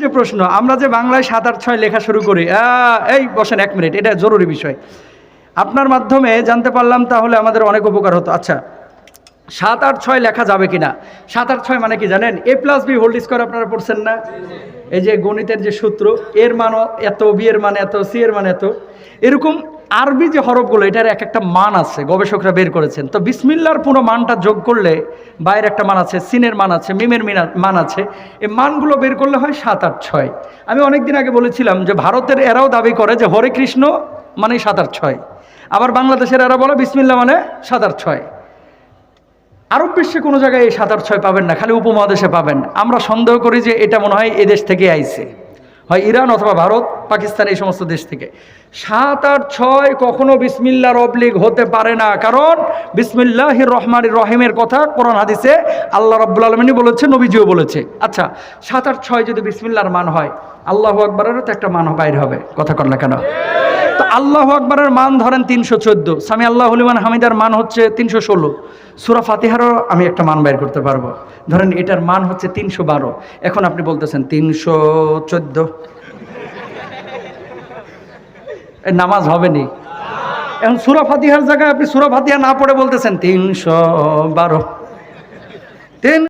যে প্রশ্ন, আমরা যে বাংলায় সাত আট ছয় লেখা শুরু করি এই বসেন এক মিনিট, এটা জরুরি বিষয়। আপনার মাধ্যমে জানতে পারলাম তাহলে আমাদের অনেক উপকার হতো। আচ্ছা সাত আট ছয় লেখা যাবে কি না সাত আট ছয় মানে কি জানেন? A plus B whole square আপনারা পড়ছেন না? এই যে গণিতের যে সূত্র, এর মানও এত বি এর মান এত সি এর মানে এত, এরকম আরবি যে হরফগুলো, এটার এক একটা মান আছে, গবেষকরা বের করেছেন। তো বিসমিল্লার পুরো মানটা যোগ করলে, বাইরের একটা মান আছে, সিনের মান আছে, মিমের মিনা- আছে, এই মানগুলো বের করলে হয় সাত, আট, ছয়। আমি অনেকদিন আগে বলেছিলাম যে ভারতের এরাও দাবি করে যে হরে কৃষ্ণ মানে সাত, আট, ছয়। আবার বাংলাদেশের এরা বলে বিসমিল্লা মানে সাত, আট, ছয়। আরব বিশ্বে কোনো জায়গায় এই সাত, আট, ছয় পাবেন না, খালি উপমহাদেশে পাবেন। আমরা সন্দেহ করি যে এটা মনে হয় এদেশ থেকে আইছে। হয় ইরান অথবা ভারত, পাকিস্তান এই সমস্ত দেশ থেকে। সাত আট ছয় কখনো বিসমিল্লার অবলিগ হতে পারে না। কারণ বিসমিল্লাহ রহমান রহিমের কথা কোরআন হাদিসে আল্লাহ রব্বুল আলমিনী বলেছে, নবীজিও বলেছে। আচ্ছা সাত আট ছয় যদি বিসমিল্লার মান হয়, আল্লাহ আকবরেরও তো একটা মান বাইর হবে। কথা করলে কেন? তো আল্লাহ আকবরের মান ধরেন তিনশো চোদ্দ। স্বামী আল্লাহ হলিমান হামিদার মান হচ্ছে তিনশো ষোলো। সুরা ফাতিহারও আমি একটা মান বাইর করতে পারব। ধরেন এটার মান হচ্ছে তিনশো বারো। এখন আপনি বলতেছেন, তিনশো চোদ্দ? নামাজ হবে নি এখন সুরা ফাতিহার জায়গায় আপনি সুরা ফাতিহা না পড়ে বলতেছেন, তিনশো বারো। তিন